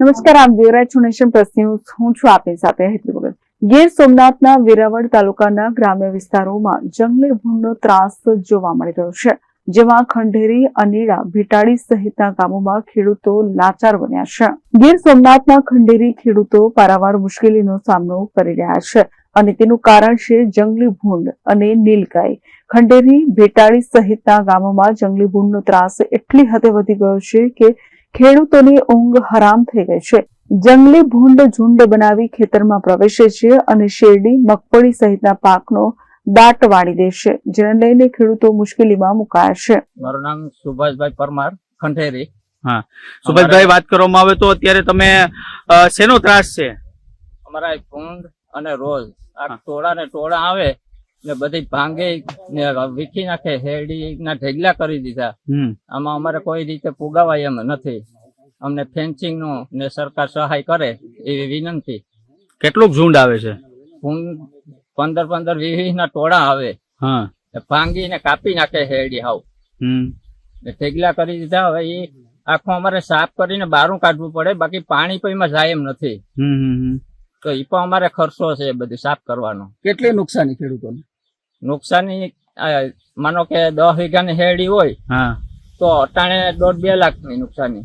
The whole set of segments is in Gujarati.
નમસ્કાર, આપ જોઈ રહ્યા છો હું છું આપની સાથે હેતુ ભગત. ગીર સોમનાથના વેરાવળ તાલુકાના ગ્રામ્ય વિસ્તારોમાં જંગલી ભૂંડનો ત્રાસ જોવા મળી રહ્યો છે, જેમાં ખંડેરી, અનીડા, ભીટાડી સહિતના ગામોમાં ખેડૂતો લાચાર બન્યા છે. ગીર સોમનાથના ખંડેરી ખેડૂતો પારાવાર મુશ્કેલીનો સામનો કરી રહ્યા છે અને તેનું કારણ છે જંગલી ભૂંડ અને નીલગાય. ખંડેરી ભેટાળી સહિતના ગામોમાં જંગલી ભૂંડનો ત્રાસ એટલી હદે વધી ગયો છે કે ખેડૂતોની ઊંઘ હરામ થઈ ગઈ છે. જંગલી ભૂંડ ઝુંડ બનાવી ખેતરમાં પ્રવેશે છે અને શેરડી મગફળી સહિતના પાકનો દાટ વાળી દે છે જેને લઈને ખેડૂતો મુશ્કેલીમાં મુકાયા છે. મારું નામ સુભાષભાઈ પરમાર ખંઠેરી સુભાષભાઈ વાત કરવામાં આવે તો અત્યારે તમે શેનો ત્રાસ છે? અમારા ભૂંડ અને રોજ આ ટોળા ને ટોળા આવે ને બધી ભાંગે ને વીખી નાખે હેડી ના ઢેગલા કરી દીધા. આમાં અમારે કોઈ રીતે પુગાવાય એમ નથી. અમને ફેન્સિંગનું ને સરકાર સહાય કરે એવી વિનંતી. કેટલું ઝુંડ આવે છે? પંદર પંદર વીસ વીસ ના ટોળા આવે. હા. ને કાપી નાખે હેરડી હાવ. ઢગલા કરી દીધા હવે એ આખું અમારે સાફ કરીને બારું કાઢવું પડે બાકી પાણી પણ એમાં જાય એમ નથી. તો એ પણ અમારે ખર્ચો છે બધું સાફ કરવાનો. કેટલી નુકસાની ખેડૂતોને? નુકસાની માનો કે દસ વીઘાની હેડી હોય તો અટાણે દોઢ બે લાખની નુકસાની.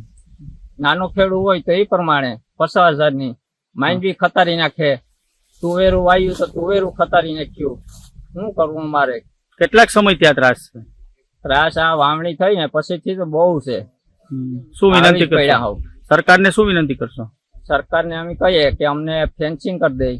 નાનો ખેડૂત હોય તો એ પ્રમાણે પચાસ હજારની. માંડવી ખતારી નાખે તુવેરું વાયું તો તુવેરું ખતારી નાખ્યું. શું કરવું અમારે કેટલાક સમય ત્યાં ત્રાસ છે? ત્રાસ આ વાવણી થઈ ને પછીથી તો બહુ છે. શું વિનંતી કરશો? હોવ. સરકારને શું વિનંતી કરશો? સરકારને અમે કહીએ કે અમને ફેન્સિંગ કરી દે.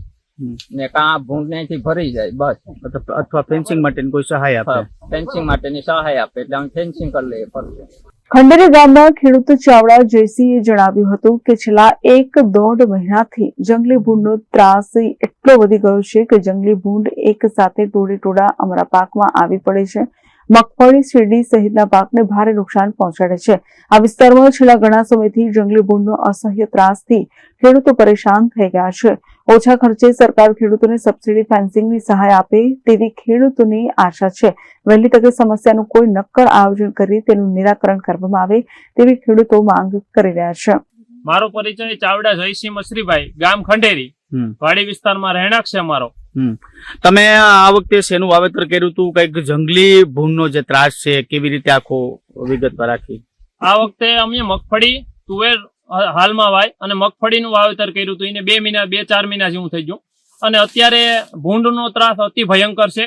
ને કાં ભૂંડથી ભરી જાય બસ. અથવા- અથવા ફેન્સિંગ માટેની કોઈ સહાય આપે. ફેન્સિંગ માટેની સહાય આપે એટલે અમે ફેન્સિંગ કરી લઈએ પડશે ખંડેરી ગામના ખેડૂત ચાવડા જયસિંહે જણાવ્યું હતું કે છેલ્લા એક દોઢ મહિનાથી જંગલી ભૂંડનો ત્રાસ એટલો વધી ગયો છે કે જંગલી ભૂંડ એક સાથે ટોળે ટોળા અમારા પાકમાં આવી પડે છે. મગફળી, શેરડી સહિતના પાકને ભારે નુકસાન પહોંચાડે છે. આ વિસ્તારમાં છેલ્લા ઘણા સમયથી જંગલી ભૂંડનો અસહ્ય ત્રાસથી ખેડૂતો પરેશાન થઈ ગયા છે. ઓછા ખર્ચે સરકાર ખેડૂતોને સબસિડી ફેન્સિંગની સહાય આપે તેવી ખેડૂતોની આશા છે. વહેલી તકે સમસ્યાનું કોઈ નક્કર આયોજન કરી તેનું નિરાકરણ કરવામાં આવે તેવી ખેડૂતો માંગ કરી રહ્યા છે. મારો પરિચય ચાવડા જયસિંહ મસરીભાઈ, ગામ ખંડેરી. વાડી વિસ્તારમાં રહેણાંક છે અમારો. તમે આ વખતે શેનું વાવેતર કર્યું હતું? કંઈક જંગલી ભૂંડનો જે ત્રાસ છે કેવી રીતે આખો વિગતવાર રાખી? આ વખતે અમે મગફળી તુવેર હાલમાં વાય અને મગફળીનું વાવેતર કર્યું હતું. એને બે મહિના બે ચાર મહિના જેવું થઈ ગયું. અને અત્યારે ભૂંડનો ત્રાસ અતિ ભયંકર છે.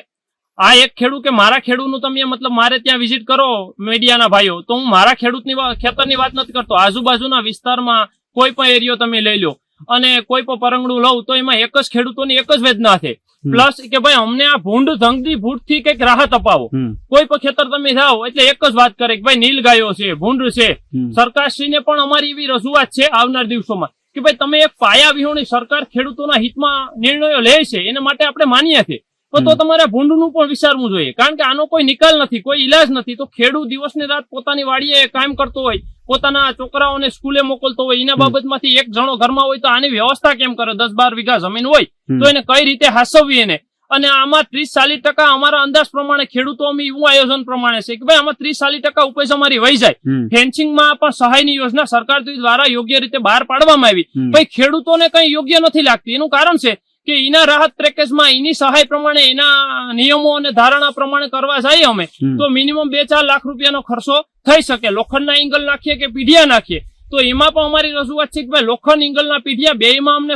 આ એક ખેડૂત કે મારા ખેડૂતનું તમે મતલબ મારે ત્યાં વિઝિટ કરો મીડિયાના ભાઈઓ. તો હું મારા ખેડૂતની ખેતરની વાત નથી કરતો. આજુબાજુના વિસ્તારમાં કોઈ પણ એરિયો તમે લઈ લો. અને કોઈ પણ પરંગડું લઉં તો એમાં એક જ ખેડૂતોની એક જ વેદના છે. પ્લસ કે ભાઈ અમને આ ભૂંડ ધંગની ભૂંડથી કંઈક રાહત અપાવો. કોઈ પણ ખેતર તમે જાઓ એટલે એક જ વાત કરે કે ભાઈ નીલ ગાયો છે ભૂંડ છે. સરકારશ્રીને પણ અમારી એવી રજૂઆત છે આવનાર દિવસોમાં કે ભાઈ તમે એક પાયા વિહોણી સરકાર ખેડૂતોના હિતમાં નિર્ણયો લે છે એના માટે આપણે માનીએ છીએ. તો તો તમારે ભૂંડનું પણ વિચારવું જોઈએ. કારણ કે આનો કોઈ નિકાલ નથી કોઈ ઈલાજ નથી. તો ખેડૂત દિવસ ને રાત પોતાની વાડીએ કામ કરતો હોય. પોતાના છોકરાઓને સ્કૂલે મોકલતો હોય એના બાબતમાંથી એક જણો ઘરમાં હોય તો આની વ્યવસ્થા કેમ કરે? દસ બાર વીઘા જમીન હોય તો એને કઈ રીતે હાસવવી એને? અને આમાં ત્રીસ ચાલીસ ટકા અમારા અંદાજ પ્રમાણે ખેડૂતો અમે એવું આયોજન પ્રમાણે છે કે ભાઈ આમાં ત્રીસ ચાલીસ ટકા ઉપજ અમારી વહી જાય. ફેન્સિંગમાં પણ સહાયની યોજના સરકાર દ્વારા યોગ્ય રીતે બહાર પાડવામાં આવી. ભાઈ ખેડૂતોને કઈ યોગ્ય નથી લાગતી. એનું કારણ છે કે એના રાહત પેકેજમાં એની સહાય પ્રમાણે એના નિયમો અને ધારણા પ્રમાણે કરવા જઈએ અમે. તો મિનિમમ બે ચાર લાખ રૂપિયાનો ખર્ચો થઈ શકે. લોખંડના એંગલ નાખીએ કે પીઢિયા નાખીએ? તો એમાં પણ અમારી રજૂઆત છે કે ભાઈ લોખંડ એંગલના પીઢિયા બેમાં અમને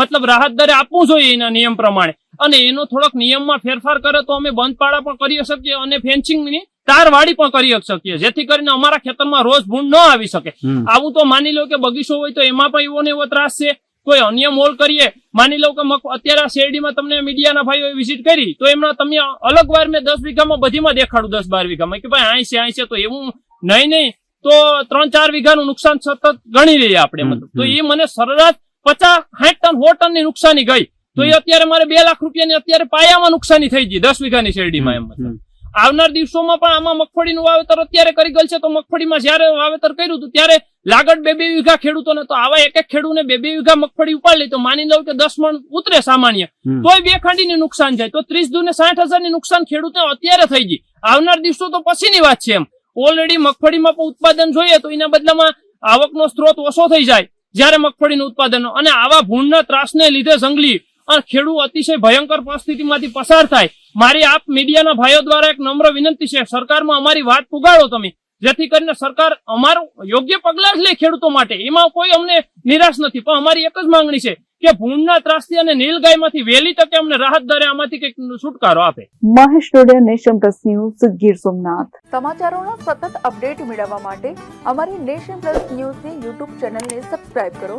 મતલબ રાહત દરે આપવું જોઈએ એના નિયમ પ્રમાણે. અને એનો થોડોક નિયમમાં ફેરફાર કરે તો અમે બંધપાળા પણ કરી શકીએ અને ફેન્સિંગની તારવાડી પણ કરી શકીએ જેથી કરીને અમારા ખેતરમાં રોજ ભૂંડ ન આવી શકે. આવું તો માની લો કે બગીચો હોય તો એમાં પણ એવો ને એવો ત્રાસ છે. કોઈ અન્ય મોલ કરીએ માની લો કે અત્યારે શેરડીમાં તમને મીડિયાના ભાઈઓએ વિઝિટ કરી તો એમના તમે અલગ વાર મેં દસ વીઘામાં બધીમાં દેખાડું દસ બાર વીઘામાં. કે ભાઈ અહીં છે અહીં છે તો એવું નહીં નહીં. તો ત્રણ ચાર વીઘાનું નુકસાન સતત ગણી લઈએ આપણે મતલબ. તો એ મને સરેરાશ પચાસ સાઠ ટન સો ટનની નુકસાની ગઈ. તો એ અત્યારે મારે બે લાખ રૂપિયાની અત્યારે પાયામાં નુકસાની થઈ ગઈ દસ વીઘાની શેરડીમાં એમ મતલબ. આવનાર દિવસોમાં પણ આમાં મગફળીનું વાવેતર અત્યારે કરી ગયેલ છે. તો મગફળીમાં જયારે વાવેતર કર્યું હતું ત્યારે લાગડ બે બે વીઘા ખેડૂતોને તો આવા એક એક ખેડૂતને બે બે વીઘા મગફળી ઉપાડી તો માની લઉં કે દસ મણ ઉતરે સામાન્ય. તોય બે ખાંડીની નુકસાન જાય. તો ત્રીસ દુ ને સાઠ હજારની નુકસાન ખેડૂતને અત્યારે થઈ ગઈ. આવનાર દિવસો તો પછીની વાત છે એમ. ઓલરેડી મગફળીમાં પણ ઉત્પાદન જોઈએ તો એના બદલામાં આવકનો સ્ત્રોત ઓછો થઈ જાય. જ્યારે મગફળીનું ઉત્પાદન અને આવા ભૂણના ત્રાસને લીધે જંગલી અને ખેડૂત અતિશય ભયંકર પરિસ્થિતિમાંથી પસાર થાય. મારી આપ મીડિયાના ભાઈઓ દ્વારા એક નમ્ર વિનંતી છે સરકારમાં અમારી વાત પુગાડો તમે. જેથી કરીને સરકાર અમારું યોગ્ય પગલાં જ લે ખેડૂતો માટે. એમાં કોઈ અમને નિરાશ નથી. પણ અમારી એક જ માંગણી છે કે ભૂણના ત્રાસથી અને નીલગાયમાંથી વહેલી તકે અમને રાહત દરે આમાંથી કંઈક છુટકારો આપે. Mahesh Dodiya nation plus news Gir Somnath. સમાચારોના સતત અપડેટ મેળવવા માટે અમારી નેશન પ્લસ ન્યૂઝની યુટ્યુબ ચેનલને સબસ્ક્રાઇબ કરો.